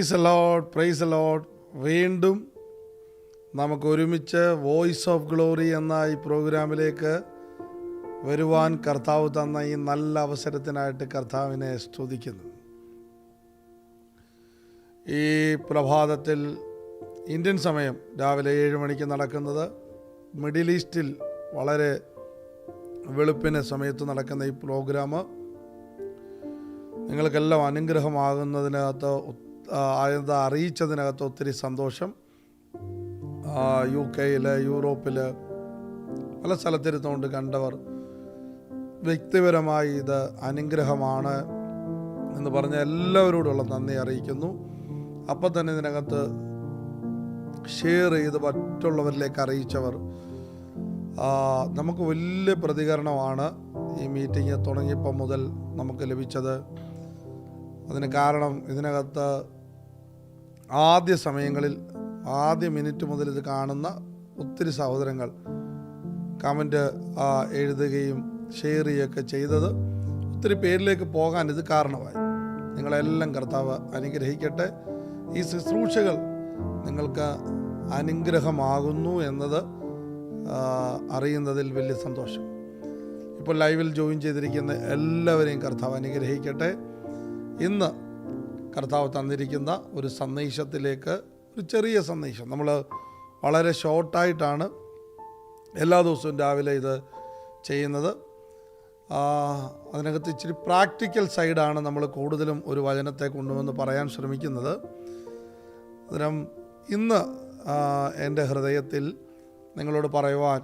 Price allowed price allowed വീണ്ടും നമുക്ക് ഒരുമിച്ച് വോയിസ് ഓഫ് ഗ്ലോറി എന്ന ഈ പ്രോഗ്രാമിലേക്ക് വരുവാൻ കർത്താവ് തന്ന ഈ നല്ല അവസരത്തിനായിട്ട് കർത്താവിനെ സ്തുതിക്കുന്നു. ഈ പ്രഭാതത്തിൽ ഇന്ത്യൻ സമയം രാവിലെ ഏഴ് മണിക്ക് നടക്കുന്നത്. മിഡിൽ ഈസ്റ്റിൽ വളരെ വെളുപ്പിന് സമയത്ത് നടക്കുന്ന ഈ പ്രോഗ്രാം. നിങ്ങൾക്കെല്ലാം അനുഗ്രഹമാകുന്നതിനകത്ത് ആ, അറിയിച്ചതിനകത്ത് ഒത്തിരി സന്തോഷം. യു കെയിൽ യൂറോപ്പിൽ പല സ്ഥലത്തിരുന്നുകൊണ്ട് കണ്ടവർ വ്യക്തിപരമായി ഇത് അനുഗ്രഹമാണ് എന്ന് പറഞ്ഞ എല്ലാവരോടുള്ള നന്ദി അറിയിക്കുന്നു. അപ്പം തന്നെ ഇതിനകത്ത് ഷെയർ ചെയ്ത് മറ്റുള്ളവരിലേക്ക് അറിയിച്ചവർ നമുക്ക് വലിയ പ്രതികരണമാണ് ഈ മീറ്റിംഗ് തുടങ്ങിയപ്പോൾ മുതൽ നമുക്ക് ലഭിച്ചത്. അതിന് കാരണം ഇതിനകത്ത് ആദ്യ സമയങ്ങളിൽ ആദ്യ മിനിറ്റ് മുതൽ ഇത് കാണുന്ന ഒത്തിരി സഹോദരങ്ങൾ കമന്റ് എഴുതുകയും ഷെയർ ചെയ്യുകയൊക്കെ ചെയ്തത് ഒത്തിരി പേരിലേക്ക് പോകാൻ ഇത് കാരണമായി. നിങ്ങളെല്ലാം കർത്താവ് അനുഗ്രഹിക്കട്ടെ. ഈ ശുശ്രൂഷകൾ നിങ്ങൾക്ക് അനുഗ്രഹമാകുന്നു എന്നത് അറിയുന്നതിൽ വലിയ സന്തോഷം. ഇപ്പോൾ ലൈവിൽ ജോയിൻ ചെയ്തിരിക്കുന്ന എല്ലാവരെയും കർത്താവ് അനുഗ്രഹിക്കട്ടെ. ഇന്ന് കർത്താവ് തന്നിരിക്കുന്ന ഒരു സന്ദേശത്തിലേക്ക് ഒരു ചെറിയ സന്ദേശം. നമ്മൾ വളരെ ഷോർട്ടായിട്ടാണ് എല്ലാ ദിവസവും രാവിലെ ഇത് ചെയ്യുന്നത്. അതിനകത്ത് ഇച്ചിരി പ്രാക്ടിക്കൽ സൈഡാണ് നമ്മൾ കൂടുതലും ഒരു വചനത്തെ കൊണ്ടുവന്ന് പറയാൻ ശ്രമിക്കുന്നത്. അന്നേരം ഇന്ന് എന്റെ ഹൃദയത്തിൽ നിങ്ങളോട് പറയുവാൻ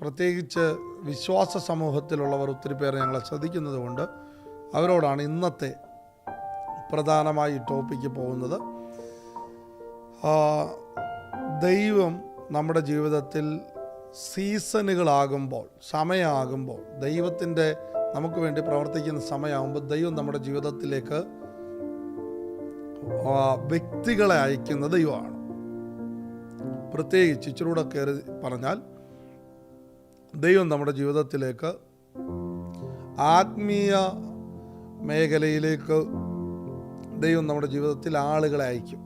പ്രത്യേകിച്ച് വിശ്വാസ സമൂഹത്തിലുള്ളവർ ഒത്തിരി പേർ ഞങ്ങളെ ശ്രദ്ധിക്കുന്നതുകൊണ്ട് അവരോടാണ് ഇന്നത്തെ പ്രധാനമായി ടോപ്പിക്ക് പോകുന്നത്. ദൈവം നമ്മുടെ ജീവിതത്തിൽ സീസണുകളാകുമ്പോൾ സമയമാകുമ്പോൾ ദൈവത്തിന്റെ നമുക്ക് വേണ്ടി പ്രവർത്തിക്കുന്ന സമയമാകുമ്പോൾ ദൈവം നമ്മുടെ ജീവിതത്തിലേക്ക് വ്യക്തികളെ അയക്കുന്ന ദൈവമാണ്. പ്രത്യേകിച്ച് ഇച്ചിരൂടെ കയറി പറഞ്ഞാൽ ദൈവം നമ്മുടെ ജീവിതത്തിലേക്ക് ആത്മീയ മേഖലയിലേക്ക് ദൈവം നമ്മുടെ ജീവിതത്തിൽ ആളുകളെ അയക്കും.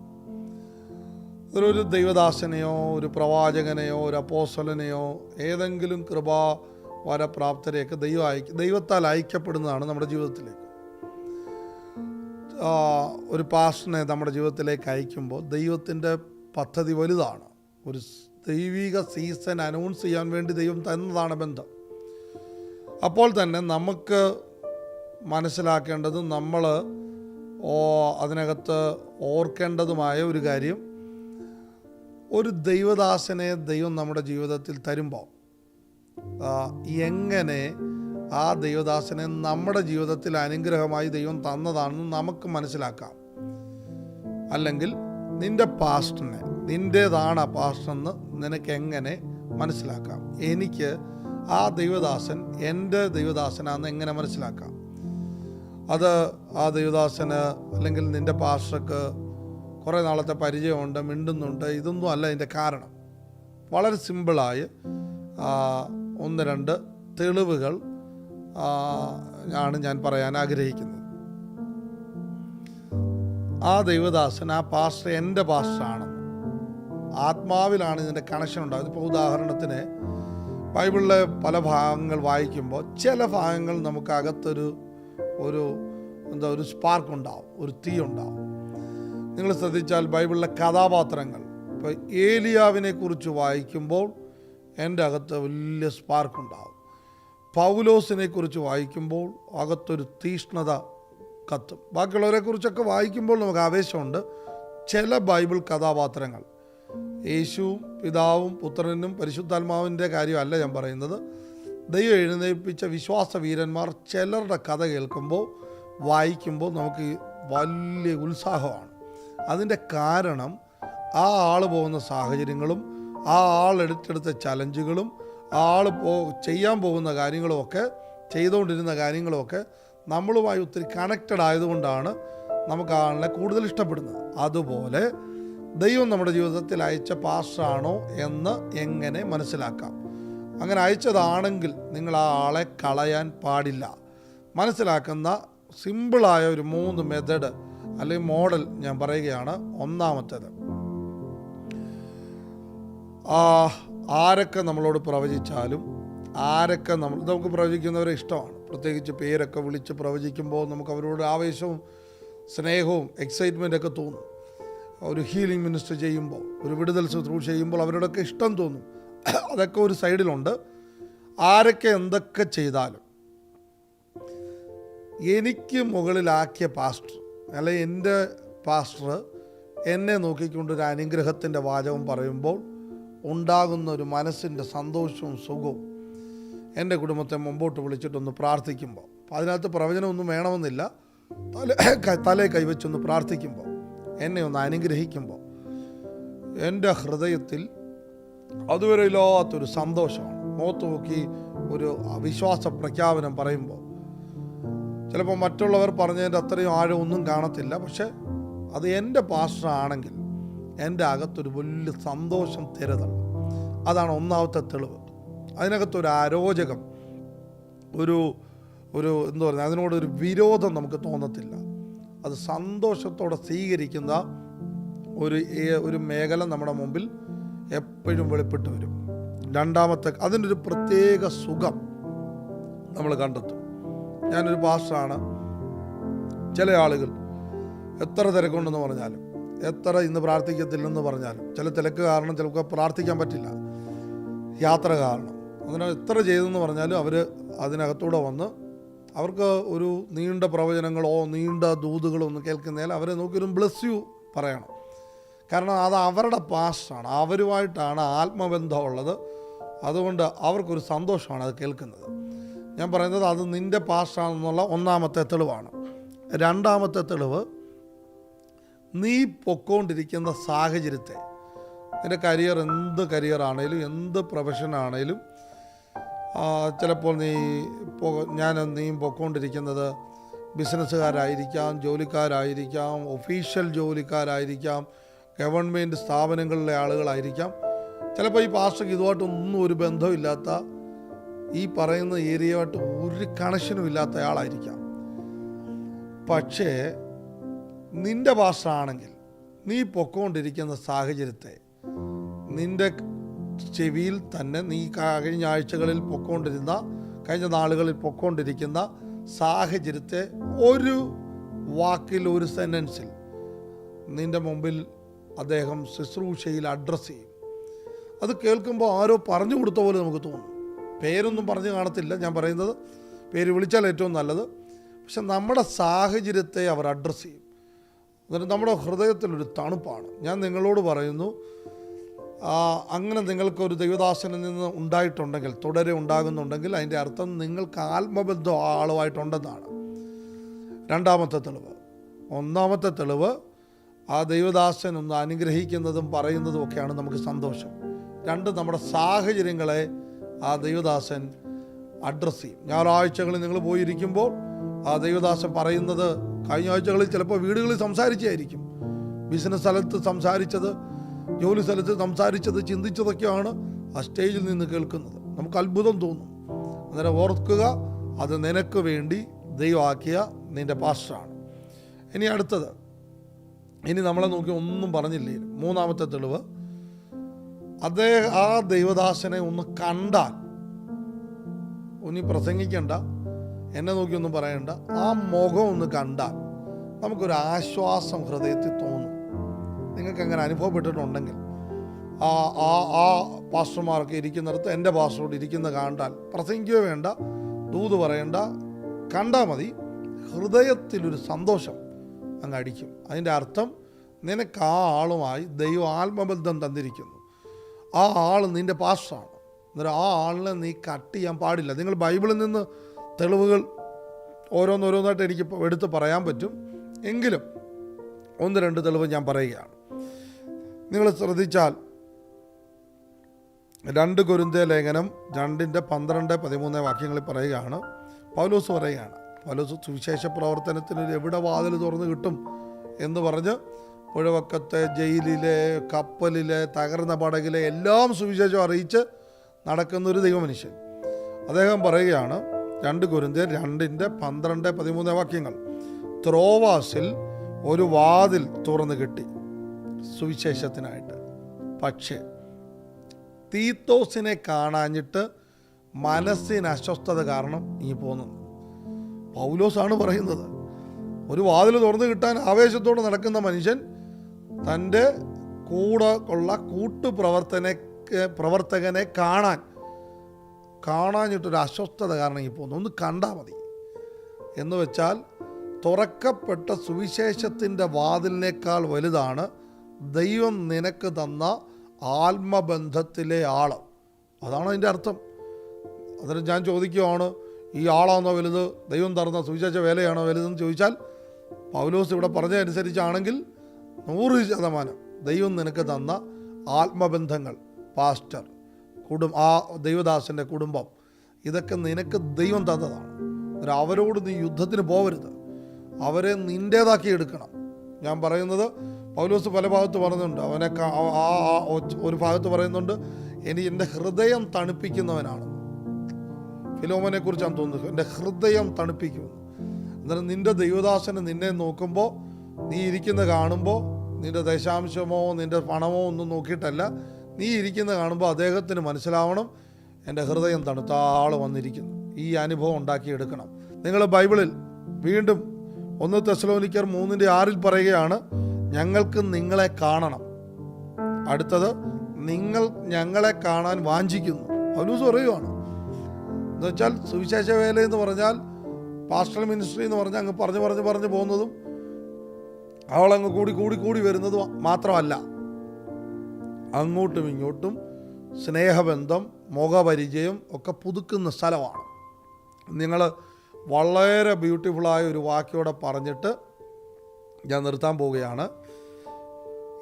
ഒരു ദൈവദാസനെയോ ഒരു പ്രവാചകനെയോ ഒരു അപ്പോസ്വലനെയോ ഏതെങ്കിലും കൃപാ വരപ്രാപ്തരെയൊക്കെ ദൈവം അയക്കും. ദൈവത്താൽ അയക്കപ്പെടുന്നതാണ് നമ്മുടെ ജീവിതത്തിലേക്ക്. ഒരു പാഷനെ നമ്മുടെ ജീവിതത്തിലേക്ക് അയക്കുമ്പോൾ ദൈവത്തിന്റെ പദ്ധതി വലുതാണ്. ഒരു ദൈവിക സീസൺ അനൗൺസ് ചെയ്യാൻ വേണ്ടി ദൈവം തന്നതാണ് ബന്ധം. അപ്പോൾ തന്നെ നമുക്ക് മനസ്സിലാക്കേണ്ടത് നമ്മൾ അതിനകത്ത് ഓർക്കേണ്ടതുമായ ഒരു കാര്യം ഒരു ദൈവദാസനെ ദൈവം നമ്മുടെ ജീവിതത്തിൽ തരുമ്പോൾ എങ്ങനെ ആ ദൈവദാസനെ നമ്മുടെ ജീവിതത്തിൽ അനുഗ്രഹമായി ദൈവം തന്നതാണെന്ന് നമുക്ക് മനസ്സിലാക്കാം. അല്ലെങ്കിൽ നിന്റെ പാസ്റ്റിനെ നിന്റേതാണ് ആ പാസ്റ്റെന്ന് നിനക്ക് എങ്ങനെ മനസ്സിലാക്കാം? എനിക്ക് ആ ദൈവദാസൻ എന്റെ ദൈവദാസനാണെന്ന് എങ്ങനെ മനസ്സിലാക്കാം? അത് ആ ദേവദാസന് അല്ലെങ്കിൽ നിന്റെ പാസ്റ്റർക്ക് കുറേ നാളത്തെ പരിചയമുണ്ട് മിണ്ടുന്നുണ്ട്. ഇതൊന്നും അല്ല ഇതിന്റെ കാരണം. വളരെ സിമ്പിളായി ഒന്ന് രണ്ട് തെളിവുകൾ ആണ് ഞാൻ പറയാൻ ആഗ്രഹിക്കുന്നത്. ആ ദൈവദാസൻ ആ പാസ്റ്റർ എന്റെ പാസ്റ്ററാണെന്ന്. ആത്മാവിലാണ് ഇതിന്റെ കണക്ഷൻ ഉണ്ടാകുന്നത് ഇപ്പോൾ ഉദാഹരണത്തിന് ബൈബിളിലെ പല ഭാഗങ്ങൾ വായിക്കുമ്പോൾ ചില ഭാഗങ്ങൾ നമുക്ക് അകത്തൊരു ഒരു എന്താ ഒരു സ്പാർക്ക് ഉണ്ടാവും ഒരു തീ ഉണ്ടാവും. നിങ്ങൾ ശ്രദ്ധിച്ചാൽ ബൈബിളിലെ കഥാപാത്രങ്ങൾ ഇപ്പോൾ ഏലിയാവിനെ കുറിച്ച് വായിക്കുമ്പോൾ എന്റെ അകത്ത് വലിയ സ്പാർക്ക് ഉണ്ടാവും. പൗലോസിനെ കുറിച്ച് വായിക്കുമ്പോൾ അകത്തൊരു തീഷ്ണത കത്തും. ബാക്കിയുള്ളവരെ കുറിച്ചൊക്കെ വായിക്കുമ്പോൾ നമുക്ക് ആവേശമുണ്ട്. ചില ബൈബിൾ കഥാപാത്രങ്ങൾ യേശുവും പിതാവും പുത്രനും പരിശുദ്ധാത്മാവിന്റെ കാര്യമല്ല ഞാൻ പറയുന്നത്. ദൈവം എഴുന്നേൽപ്പിച്ച വിശ്വാസ വീരന്മാർ ചിലരുടെ കഥ കേൾക്കുമ്പോൾ വായിക്കുമ്പോൾ നമുക്ക് വലിയ ഉത്സാഹമാണ്. അതിന്റെ കാരണം ആ ആൾ പോകുന്ന സാഹചര്യങ്ങളും ആ ആൾ എടുത്തെടുത്ത ചലഞ്ചുകളും ആ ആൾ പോ ചെയ്യാൻ പോകുന്ന കാര്യങ്ങളുമൊക്കെ ചെയ്തുകൊണ്ടിരുന്ന കാര്യങ്ങളുമൊക്കെ നമ്മളുമായി ഒത്തിരി കണക്റ്റഡ് ആയതുകൊണ്ടാണ് നമുക്ക് ആളിനെ കൂടുതൽ ഇഷ്ടപ്പെടുന്നത്. അതുപോലെ ദൈവം നമ്മുടെ ജീവിതത്തിൽ അയച്ച പാസ്റ്ററാണോ എന്ന് എങ്ങനെ മനസ്സിലാക്കാം? അങ്ങനെ അയച്ചതാണെങ്കിൽ നിങ്ങൾ ആ ആളെ കളയാൻ പാടില്ല. മനസ്സിലാക്കുന്ന സിമ്പിളായ ഒരു മൂന്ന് മെത്തേഡ് അല്ലെങ്കിൽ മോഡൽ ഞാൻ പറയുകയാണ്. ഒന്നാമത്തേത് ആരൊക്കെ നമ്മളോട് പ്രവചിച്ചാലും ആരൊക്കെ നമ്മൾ നമുക്ക് പ്രവചിക്കുന്നവരെ ഇഷ്ടമാണ്. പ്രത്യേകിച്ച് പേരൊക്കെ വിളിച്ച് പ്രവചിക്കുമ്പോൾ നമുക്ക് അവരോട് ആവേശവും സ്നേഹവും എക്സൈറ്റ്മെന്റൊക്കെ തോന്നും. ഒരു ഹീലിംഗ് മിനിസ്റ്റർ ചെയ്യുമ്പോൾ ഒരു വിടുതൽ ശുശ്രൂഷ ചെയ്യുമ്പോൾ അവരോടൊക്കെ ഇഷ്ടം തോന്നും. അതൊക്കെ ഒരു സൈഡിലുണ്ട്. ആരൊക്കെ എന്തൊക്കെ ചെയ്താലും എനിക്ക് മുകളിലാക്കിയ പാസ്റ്റർ അല്ലെ എന്റെ പാസ്റ്റർ എന്നെ നോക്കിക്കൊണ്ട് ഒരു അനുഗ്രഹത്തിന്റെ വാചകം പറയുമ്പോൾ ഉണ്ടാകുന്ന ഒരു മനസ്സിന്റെ സന്തോഷവും സുഖവും എന്റെ കുടുംബത്തെ മുമ്പോട്ട് വിളിച്ചിട്ടൊന്ന് പ്രാർത്ഥിക്കുമ്പോൾ അപ്പോൾ അതിനകത്ത് പ്രവചനമൊന്നും വേണമെന്നില്ല തല തലയെ തലേ കൈവച്ചൊന്ന് പ്രാർത്ഥിക്കുമ്പോൾ എന്നെ ഒന്ന് അനുഗ്രഹിക്കുമ്പോൾ എന്റെ ഹൃദയത്തിൽ അതുവരെ ഇല്ലാത്തൊരു സന്തോഷമാണ്. മുഖത്ത് നോക്കി ഒരു വിശ്വാസ പ്രഖ്യാപനം പറയുമ്പോൾ. ചിലപ്പോൾ മറ്റുള്ളവർ പറഞ്ഞതിന്റെ അത്രയും ആഴമൊന്നും കാണത്തില്ല. പക്ഷെ അത് എന്റെ പാസ്റ്റർ ആണെങ്കിൽ എന്റെ അകത്തൊരു വലിയ സന്തോഷം തരുന്നുണ്ട് അതാണ് ഒന്നാമത്തെ തെളിവ്. അതിനകത്തൊരു അരോചകം ഒരു ഒരു എന്താ പറയുക അതിനോടൊരു വിരോധം നമുക്ക് തോന്നത്തില്ല. അത് സന്തോഷത്തോടെ സ്വീകരിക്കുന്ന ഒരു ഒരു മേഖല നമ്മുടെ മുമ്പിൽ എപ്പോഴും വെളിപ്പെട്ട് വരും. രണ്ടാമത്തെ അതിനൊരു പ്രത്യേക സുഖം നമ്മൾ കണ്ടെത്തും. ഞാനൊരു പാസ്റ്ററാണ്. ചില ആളുകൾ എത്ര തിരക്കുണ്ടെന്ന് പറഞ്ഞാലും എത്ര ഇന്ന് പ്രാർത്ഥിക്കത്തില്ലെന്ന് പറഞ്ഞാലും ചില തിരക്ക് കാരണം ചിലപ്പോൾ പ്രാർത്ഥിക്കാൻ പറ്റില്ല. യാത്ര കാരണം. അങ്ങനെ എത്ര ചെയ്തെന്ന് പറഞ്ഞാലും അവർ അതിനകത്തൂടെ വന്ന് അവർക്ക് ഒരു നീണ്ട പ്രവചനങ്ങളോ നീണ്ട ദൂതുകളോ ഒന്നും കേൾക്കുന്നതിൽ അവരെ നോക്കി ഒരു ബ്ലസ് യു പറയണം. കാരണം അത് അവരുടെ പാസ്റ്റാണ് അവരുമായിട്ടാണ് ആത്മബന്ധമുള്ളത്. അതുകൊണ്ട് അവർക്കൊരു സന്തോഷമാണ് അത് കേൾക്കുന്നത്. ഞാൻ പറയുന്നത് അത് നിന്റെ പാസ്റ്റാണെന്നുള്ള ഒന്നാമത്തെ തെളിവാണ്. രണ്ടാമത്തെ തെളിവ് നീ പൊക്കോണ്ടിരിക്കുന്ന സാഹചര്യത്തെ നിന്റെ കരിയർ എന്ത് കരിയർ ആണേലും എന്ത് പ്രൊഫഷൻ ആണേലും ചിലപ്പോൾ നീ ഞാൻ നീ പൊക്കോണ്ടിരിക്കുന്നത് ബിസിനസ്സുകാരായിരിക്കാം ജോലിക്കാരായിരിക്കാം ഒഫീഷ്യൽ ജോലിക്കാരായിരിക്കാം ഗവൺമെന്റ് സ്ഥാപനങ്ങളിലെ ആളുകളായിരിക്കാം. ചിലപ്പോൾ ഈ പാസ്റ്റർക്ക് ഇതുമായിട്ടൊന്നും ഒരു ബന്ധമില്ലാത്ത ഈ പറയുന്ന ഏരിയയുമായിട്ട് ഒരു കണക്ഷനും ഇല്ലാത്ത ആളായിരിക്കാം. പക്ഷേ നിന്റെ പാസ്റ്ററാണെങ്കിൽ നീ പൊക്കോണ്ടിരിക്കുന്ന സാഹചര്യത്തെ നിന്റെ ചെവിയിൽ തന്നെ നീ കഴിഞ്ഞ ആഴ്ചകളിൽ പൊക്കോണ്ടിരുന്ന കഴിഞ്ഞ നാളുകളിൽ പൊക്കോണ്ടിരിക്കുന്ന സാഹചര്യത്തെ ഒരു വാക്കിൽ ഒരു സെന്റൻസിൽ നിന്റെ മുമ്പിൽ അദ്ദേഹം ശുശ്രൂഷയിൽ അഡ്രസ്സ് ചെയ്യും. അത് കേൾക്കുമ്പോൾ ആരോ പറഞ്ഞു കൊടുത്ത പോലെ നമുക്ക് തോന്നും. പേരൊന്നും പറഞ്ഞു കാണത്തില്ല. ഞാൻ പറയുന്നത് പേര് വിളിച്ചാൽ ഏറ്റവും നല്ലത്. പക്ഷെ നമ്മുടെ സാഹചര്യത്തെ അവർ അഡ്രസ്സ് ചെയ്യും. എന്നിട്ട് നമ്മുടെ ഹൃദയത്തിലൊരു തണുപ്പാണ്. ഞാൻ നിങ്ങളോട് പറയുന്നു അങ്ങനെ നിങ്ങൾക്കൊരു ദൈവദാസനിൽ നിന്ന് ഉണ്ടായിട്ടുണ്ടെങ്കിൽ തുടരെ ഉണ്ടാകുന്നുണ്ടെങ്കിൽ അതിന്റെ അർത്ഥം നിങ്ങൾക്ക് ആത്മബന്ധം ആളുമായിട്ടുണ്ടെന്നാണ്. രണ്ടാമത്തെ തെളിവ്. ഒന്നാമത്തെ തെളിവ് ആ ദൈവദാസൻ ഒന്ന് അനുഗ്രഹിക്കുന്നതും പറയുന്നതും ഒക്കെയാണ് നമുക്ക് സന്തോഷം. രണ്ട് നമ്മുടെ സാഹചര്യങ്ങളെ ആ ദൈവദാസൻ അഡ്രസ്സ് ചെയ്യും. ഞായറാഴ്ചകളിൽ നിങ്ങൾ പോയിരിക്കുമ്പോൾ ആ ദൈവദാസൻ പറയുന്നത് കഴിഞ്ഞ ആഴ്ചകളിൽ ചിലപ്പോൾ വീടുകളിൽ സംസാരിച്ചായിരിക്കും ബിസിനസ് സ്ഥലത്ത് സംസാരിച്ചത് ജോലി സ്ഥലത്ത് സംസാരിച്ചത് ചിന്തിച്ചതൊക്കെയാണ് ആ സ്റ്റേജിൽ നിന്ന് കേൾക്കുന്നത്. നമുക്ക് അത്ഭുതം തോന്നും. അന്നേരം ഓർക്കുക അത് നിനക്ക് വേണ്ടി ദൈവമാക്കിയ നിന്റെ പാസ്റ്ററാണ് ഇനി അടുത്തത്. ഇനി നമ്മളെ നോക്കി ഒന്നും പറഞ്ഞില്ലേ? മൂന്നാമത്തെ തെളിവ്. അദ്ദേഹം ആ ദൈവദാസനെ ഒന്ന് കണ്ടാൽ ഒന്നി പ്രസംഗിക്കണ്ട എന്നെ നോക്കി ഒന്നും പറയണ്ട ആ മുഖം ഒന്ന് കണ്ടാൽ നമുക്കൊരു ആശ്വാസം ഹൃദയത്തിൽ തോന്നും. നിങ്ങൾക്ക് അങ്ങനെ അനുഭവപ്പെട്ടിട്ടുണ്ടെങ്കിൽ ആ ആ ആ പാസ്റ്റർമാർക്ക് ഇരിക്കുന്നിടത്ത് എന്റെ പാസ്റ്ററോട് ഇരിക്കുന്ന കണ്ടാൽ പ്രസംഗിക്കുകയോ വേണ്ട ദൂത് പറയണ്ട കണ്ടാൽ മതി. ഹൃദയത്തിലൊരു സന്തോഷം. അങ്ങ് അടിക്കും. അതിന്റെ അർത്ഥം നിനക്ക് ആ ആളുമായി ദൈവം ആത്മബന്ധം തന്നിരിക്കുന്നു. ആ ആൾ നിന്റെ പാസ്റ്ററാണ് അന്നേരം ആ ആളിനെ നീ കട്ട് ചെയ്യാൻ പാടില്ല. നിങ്ങൾ ബൈബിളിൽ നിന്ന് തെളിവുകൾ ഓരോന്നോരോന്നായിട്ട് എനിക്ക് എടുത്ത് പറയാൻ പറ്റും. എങ്കിലും ഒന്ന് രണ്ട് തെളിവ് ഞാൻ പറയുകയാണ്. നിങ്ങൾ ശ്രദ്ധിച്ചാൽ രണ്ട് കുരുന്തേ ലേഖനം രണ്ടിന്റെ പന്ത്രണ്ട് പതിമൂന്ന് വാക്യങ്ങളിൽ പറയുകയാണ്. പൗലോസ് പറയുകയാണ് പൗലോസ് സുവിശേഷ പ്രവർത്തനത്തിന് ഒരു എവിടെ വാതിൽ തുറന്ന് കിട്ടും എന്ന് പറഞ്ഞ് പുഴവക്കത്തെ ജയിലിലെ കപ്പലിലെ തകർന്ന പടകിലെ എല്ലാം സുവിശേഷം അറിയിച്ച് നടക്കുന്ന ഒരു ദൈവമനുഷ്യൻ. അദ്ദേഹം പറയുകയാണ് രണ്ട് കുരുന്തർ രണ്ടിന്റെ പന്ത്രണ്ട് പതിമൂന്ന് വാക്യങ്ങൾ ത്രോവാസിൽ ഒരു വാതിൽ തുറന്നു കിട്ടി സുവിശേഷത്തിനായിട്ട്. പക്ഷേ തീത്തോസിനെ കാണാഞ്ഞിട്ട് മനസ്സിന് അസ്വസ്ഥത കാരണം ഇനി പോകുന്നു പൗലോസാണ് പറയുന്നത്. ഒരു വാതിൽ തുറന്നു കിട്ടാൻ ആവേശത്തോടെ നടക്കുന്ന മനുഷ്യൻ തന്റെ കൂടെ ഉള്ള കൂട്ടുപ്രവർത്തനെ പ്രവർത്തകനെ കാണാൻ കാണാഞ്ഞിട്ടൊരു അസ്വസ്ഥത കാരണം ഈ പോകുന്നു. ഒന്ന് കണ്ടാൽ മതി. എന്ന് വെച്ചാൽ തുറക്കപ്പെട്ട സുവിശേഷത്തിന്റെ വാതിലിനേക്കാൾ വലുതാണ് ദൈവം നിനക്ക് തന്ന ആത്മബന്ധത്തിലെ ആൾ അതാണ് അതിന്റെ അർത്ഥം. അതിന് ഞാൻ ചോദിക്കുകയാണ് ഈ ആളാണോ വലുത്? ദൈവം തരുന്ന സുവിശേഷ വേലയാണോ വലുതെന്ന് ചോദിച്ചാൽ പൗലോസ് ഇവിടെ പറഞ്ഞതനുസരിച്ചാണെങ്കിൽ നൂറ് ശതമാനം ദൈവം നിനക്ക് തന്ന ആത്മബന്ധങ്ങൾ പാസ്റ്റർ കുടും ആ ദൈവദാസന്റെ കുടുംബം ഇതൊക്കെ നിനക്ക് ദൈവം തന്നതാണ്. അന്നേരം അവരോട് നീ യുദ്ധത്തിന് പോകരുത് അവരെ നിന്റേതാക്കി എടുക്കണം. ഞാൻ പറയുന്നത് പൗലോസ് പല ഭാഗത്ത് പറയുന്നുണ്ട് അവനെ ആ ഒരു ഭാഗത്ത് പറയുന്നുണ്ട് ഇനി എന്റെ ഹൃദയം തണുപ്പിക്കുന്നവനാണ്. ഫിലോമനെ കുറിച്ചാണ് തോന്നുന്നത്. എന്റെ ഹൃദയം തണുപ്പിക്കും. അന്നേരം നിന്റെ ദൈവദാസന് നിന്നെ നോക്കുമ്പോൾ നീ ഇരിക്കുന്ന കാണുമ്പോൾ നിന്റെ ദശാംശമോ നിന്റെ പണമോ ഒന്നും നോക്കിയിട്ടല്ല. നീ ഇരിക്കുന്ന കാണുമ്പോൾ അദ്ദേഹത്തിന് മനസ്സിലാവണം എന്റെ ഹൃദയം തണുത്ത വന്നിരിക്കുന്നു. ഈ അനുഭവം ഉണ്ടാക്കിയെടുക്കണം. നിങ്ങൾ ബൈബിളിൽ വീണ്ടും ഒന്ന് തെസലോനിക്കർ മൂന്നിന്റെ ആറിൽ പറയുകയാണ് ഞങ്ങൾക്ക് നിങ്ങളെ കാണണം. അടുത്തത് നിങ്ങൾ ഞങ്ങളെ കാണാൻ വാഞ്ചിക്കുന്നു. പൗലൂസ് പറയുവാണ്. എന്ന് വെച്ചാൽ സുവിശേഷ വേല എന്ന് പറഞ്ഞാൽ പാസ്റ്റൽ മിനിസ്ട്രി എന്ന് പറഞ്ഞാൽ അങ്ങ് പറഞ്ഞ് പറഞ്ഞ് പറഞ്ഞ് പോകുന്നതും അവളങ്ങ് കൂടി കൂടി കൂടി വരുന്നതും മാത്രമല്ല. അങ്ങോട്ടും ഇങ്ങോട്ടും സ്നേഹബന്ധം മുഖപരിചയം ഒക്കെ പുതുക്കുന്ന സ്ഥലമാണ്. നിങ്ങൾ വളരെ ബ്യൂട്ടിഫുള്ളായ ഒരു വാക്യോടെ പറഞ്ഞിട്ട് ഞാൻ നിർത്താൻ പോവുകയാണ്.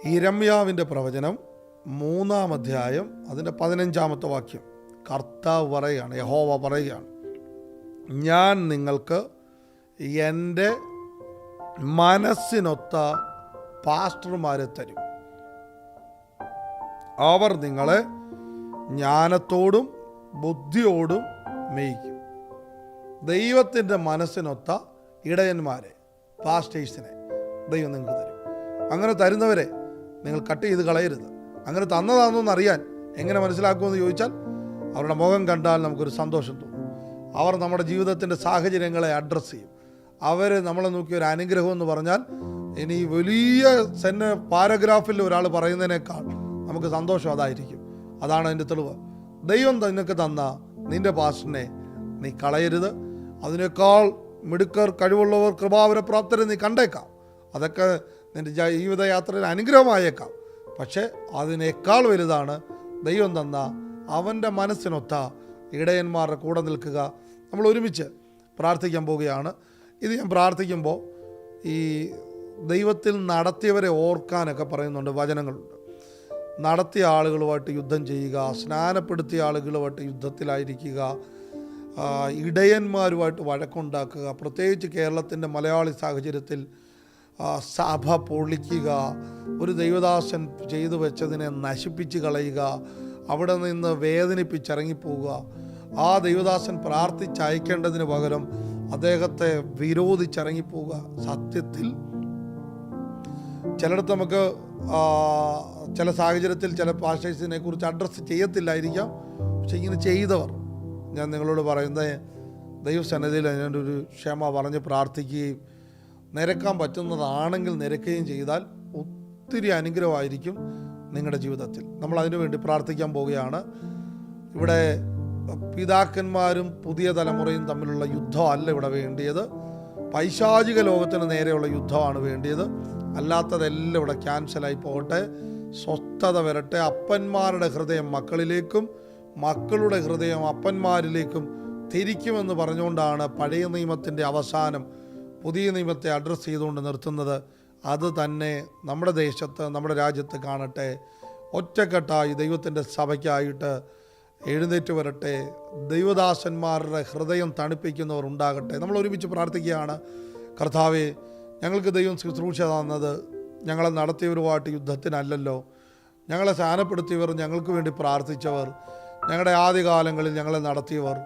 ഇരമ്യാവിന്റെ പ്രവചനം മൂന്നാം അധ്യായം അതിന്റെ പതിനഞ്ചാമത്തെ വാക്യം. കർത്താവ് പറയുകയാണ് യഹോവ പറയുകയാണ് ഞാൻ നിങ്ങൾക്ക് എന്റെ മനസ്സിനൊത്ത പാസ്റ്റർമാരെ തരും. അവർ നിങ്ങളെ ജ്ഞാനത്തോടും ബുദ്ധിയോടും മേയിക്കും. ദൈവത്തിന്റെ മനസ്സിനൊത്ത ഇടയന്മാരെ പാസ്റ്റേഴ്സിനെ ദൈവം നിങ്ങൾക്ക് തരും. അങ്ങനെ തരുന്നവരെ നിങ്ങൾ കട്ട് ചെയ്ത് കളയരുത്. അങ്ങനെ തന്നതാണെന്നൊന്നറിയാൻ എങ്ങനെ മനസ്സിലാക്കുമെന്ന് ചോദിച്ചാൽ അവരുടെ മുഖം കണ്ടാൽ നമുക്കൊരു സന്തോഷം തോന്നും. അവർ നമ്മുടെ ജീവിതത്തിന്റെ സാഹചര്യങ്ങളെ അഡ്രസ്സ് ചെയ്യും. അവർ നമ്മളെ നോക്കിയ ഒരു അനുഗ്രഹം എന്ന് പറഞ്ഞാൽ ഇനി വലിയ സെന്നെ പാരഗ്രാഫിൽ ഒരാൾ പറയുന്നതിനേക്കാൾ നമുക്ക് സന്തോഷം അതായിരിക്കും. അതാണ് അതിന്റെ തെളിവ്. ദൈവം നിനക്ക് തന്ന നിന്റെ പാസ്റ്റിനെ നീ കളയരുത്. അതിനേക്കാൾ മിടുക്കർ കഴിവുള്ളവർ കൃപാവരപ്രാപ്തരെ നീ കണ്ടേക്കാം. അതൊക്കെ നിന്റെ ജീവിതയാത്രയിൽ അനുഗ്രഹമായേക്കാം. പക്ഷേ അതിനേക്കാൾ വലുതാണ് ദൈവം തന്ന അവന്റെ മനസ്സിനൊത്ത ഇടയന്മാരുടെ കൂടെ നിൽക്കുക. നമ്മൾ ഒരുമിച്ച് പ്രാർത്ഥിക്കാൻ പോവുകയാണ്. ഇത് ഞാൻ പ്രാർത്ഥിക്കുമ്പോൾ ഈ ദൈവത്തിൽ നടത്തിയവരെ ഓർക്കാനൊക്കെ പറയുന്നുണ്ട് വചനങ്ങളുണ്ട്. നടത്തിയ ആളുകളുമായിട്ട് യുദ്ധം ചെയ്യുക സ്നാനപ്പെടുത്തിയ ആളുകളുമായിട്ട് യുദ്ധത്തിലായിരിക്കുക ഇടയന്മാരുമായിട്ട് വഴക്കുണ്ടാക്കുക പ്രത്യേകിച്ച് കേരളത്തിന്റെ മലയാളി സാഹചര്യത്തിൽ സഭ പൊളിക്കുക ഒരു ദൈവദാസൻ ചെയ്തു വെച്ചതിനെ നശിപ്പിച്ച് കളയുക അവിടെ നിന്ന് വേദനിപ്പിച്ചിറങ്ങിപ്പോവുക ആ ദൈവദാസൻ പ്രാർത്ഥിച്ചയക്കേണ്ടതിന് പകരം അദ്ദേഹത്തെ വിരോധിച്ചിറങ്ങിപ്പോവുക സത്യത്തിൽ ചിലയിടത്ത് നമുക്ക് ചില സാഹചര്യത്തിൽ ചില പാസ്റ്റേഴ്സിനെ കുറിച്ച് അഡ്രസ്സ് ചെയ്യത്തില്ലായിരിക്കാം. പക്ഷെ ഇങ്ങനെ ചെയ്തവർ ഞാൻ നിങ്ങളോട് പറയുന്നത് ദൈവസന്നിധിയിൽ അതിന്റെ ഒരു ക്ഷമ പറഞ്ഞ് പ്രാർത്ഥിക്കുകയും നിരക്കാൻ പറ്റുന്നതാണെങ്കിൽ നിരക്കുകയും ചെയ്താൽ ഒത്തിരി അനുഗ്രഹമായിരിക്കും. നിങ്ങളുടെ ജീവിതത്തിൽ. നമ്മൾ അതിനു വേണ്ടി പ്രാർത്ഥിക്കാൻ പോവുകയാണ്. ഇവിടെ പിതാക്കന്മാരും പുതിയ തലമുറയും തമ്മിലുള്ള യുദ്ധമല്ല ഇവിടെ വേണ്ടിയത്. പൈശാചിക ലോകത്തിന് നേരെയുള്ള യുദ്ധമാണ് വേണ്ടിയത്. അല്ലാത്തതെല്ലാം ഇവിടെ ക്യാൻസലായി പോകട്ടെ. സ്വസ്ഥത വരട്ടെ. അപ്പന്മാരുടെ ഹൃദയം മക്കളിലേക്കും മക്കളുടെ ഹൃദയം അപ്പന്മാരിലേക്കും തിരിക്കുമെന്ന് പറഞ്ഞുകൊണ്ടാണ് പഴയ നിയമത്തിന്റെ അവസാനം പുതിയ നിയമത്തെ അഡ്രസ്സ് ചെയ്തുകൊണ്ട് നിർത്തുന്നത്. അത് തന്നെ നമ്മുടെ ദേശത്ത് നമ്മുടെ രാജ്യത്ത് കാണട്ടെ. ഒറ്റക്കെട്ടായി ദൈവത്തിന്റെ സഭയ്ക്കായിട്ട് എഴുന്നേറ്റ് വരട്ടെ. ദൈവദാസന്മാരുടെ ഹൃദയം തണുപ്പിക്കുന്നവർ ഉണ്ടാകട്ടെ. നമ്മൾ ഒരുമിച്ച് പ്രാർത്ഥിക്കുകയാണ്. കർത്താവെ ഞങ്ങൾക്ക് ദൈവം ശുശ്രൂഷ തന്നത് ഞങ്ങളെ നടത്തിയവരുമായിട്ട് യുദ്ധത്തിനല്ലല്ലോ. ഞങ്ങളെ സ്ഥാനപ്പെടുത്തിയവർ ഞങ്ങൾക്ക് വേണ്ടി പ്രാർത്ഥിച്ചവർ. ഞങ്ങളുടെ ആദ്യകാലങ്ങളിൽ ഞങ്ങളെ നടത്തിയവർ.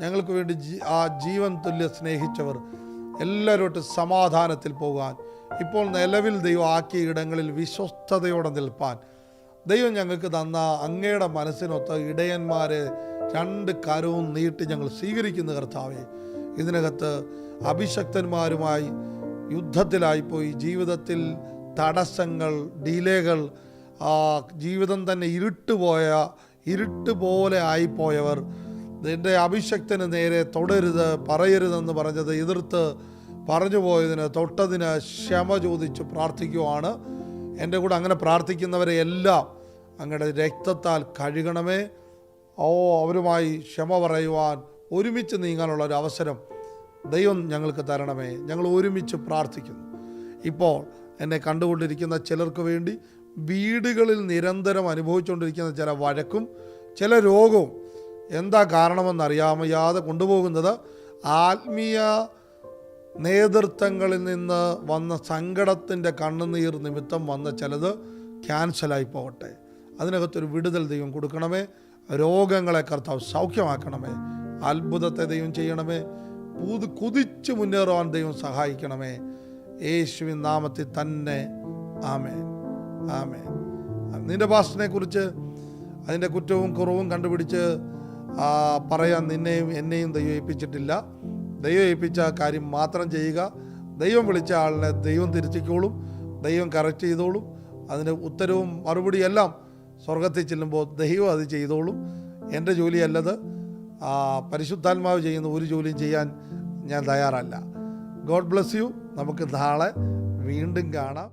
ഞങ്ങൾക്ക് വേണ്ടി ആ ജീവൻ തുല്യ സ്നേഹിച്ചവർ. എല്ലാവരോട്ട് സമാധാനത്തിൽ പോകാൻ ഇപ്പോൾ നിലവിൽ ദൈവം ആക്കിയ ഇടങ്ങളിൽ വിശ്വസ്തയോടെ നിൽപ്പാൻ. ദൈവം ഞങ്ങൾക്ക് തന്ന അങ്ങയുടെ മനസ്സിനൊത്ത ഇടയന്മാരെ രണ്ട് കരവും നീട്ടി ഞങ്ങൾ സ്വീകരിക്കുന്ന കർത്താവെ. ഇതിനകത്ത് അഭിഷക്തന്മാരുമായി യുദ്ധത്തിലായിപ്പോയി ജീവിതത്തിൽ തടസ്സങ്ങൾ ഡിലേകൾ ജീവിതം തന്നെ ഇരുട്ടുപോയ ഇരുട്ടുപോലെ ആയിപ്പോയവർ. എന്റെ അഭിഷക്തന് നേരെ തൊടരുത് പറയരുതെന്ന് പറഞ്ഞത് എതിർത്ത് പറഞ്ഞു പോയതിന് തൊട്ടതിന് ക്ഷമ ചോദിച്ച് പ്രാർത്ഥിക്കുവാണ്. എന്റെ കൂടെ അങ്ങനെ പ്രാർത്ഥിക്കുന്നവരെ എല്ലാം അങ്ങയുടെ രക്തത്താൽ കഴുകണമേ. ഓ അവരുമായി ക്ഷമ പറയുവാൻ ഒരുമിച്ച് നീങ്ങാനുള്ള ഒരു അവസരം ദൈവം ഞങ്ങൾക്ക് തരണമേ. ഞങ്ങൾ ഒരുമിച്ച് പ്രാർത്ഥിക്കുന്നു. ഇപ്പോൾ എന്നെ കണ്ടുകൊണ്ടിരിക്കുന്ന ചിലർക്ക് വേണ്ടി വീടുകളിൽ നിരന്തരം അനുഭവിച്ചുകൊണ്ടിരിക്കുന്ന ചില വഴക്കും ചില രോഗവും എന്താ കാരണമെന്നറിയാമയാതെ കൊണ്ടുപോകുന്നത് ആത്മീയ നേതൃത്വങ്ങളിൽ നിന്ന് വന്ന സങ്കടത്തിന്റെ കണ്ണുനീർ നിമിത്തം വന്ന ചിലത് ക്യാൻസലായി പോകട്ടെ. അതിനകത്തൊരു വിടുതൽ ദൈവം കൊടുക്കണമേ. രോഗങ്ങളെ കർത്താവ് സൗഖ്യമാക്കണമേ. അത്ഭുതത്തെ ദൈവം ചെയ്യണമേ. പുതു കുതിച്ച് മുന്നേറുവാൻ ദൈവം സഹായിക്കണമേ. യേശുവിൻ നാമത്തിൽ തന്നെ. ആമേ ആമേ നിന്റെ ഭാഷനെ കുറിച്ച് അതിന്റെ കുറ്റവും കുറവും കണ്ടുപിടിച്ച് പറയാൻ നിന്നെയും എന്നെയും ദൈവം ഏൽപ്പിച്ചിട്ടില്ല. ദൈവം ഏൽപ്പിച്ച കാര്യം മാത്രം ചെയ്യുക. ദൈവം വിളിച്ച ആളിനെ ദൈവം തിരിച്ചിക്കോളും ദൈവം കറക്റ്റ് ചെയ്തോളും. അതിന് ഉത്തരവും മറുപടിയും എല്ലാം സ്വർഗത്തിൽ ചെല്ലുമ്പോൾ ദൈവം അത് ചെയ്തോളും. എന്റെ ജോലിയല്ലത്. പരിശുദ്ധാത്മാവ് ചെയ്യുന്ന ഒരു ജോലിയും ചെയ്യാൻ ഞാൻ തയ്യാറല്ല. ഗോഡ് ബ്ലെസ് യു നമുക്ക് നാളെ വീണ്ടും കാണാം.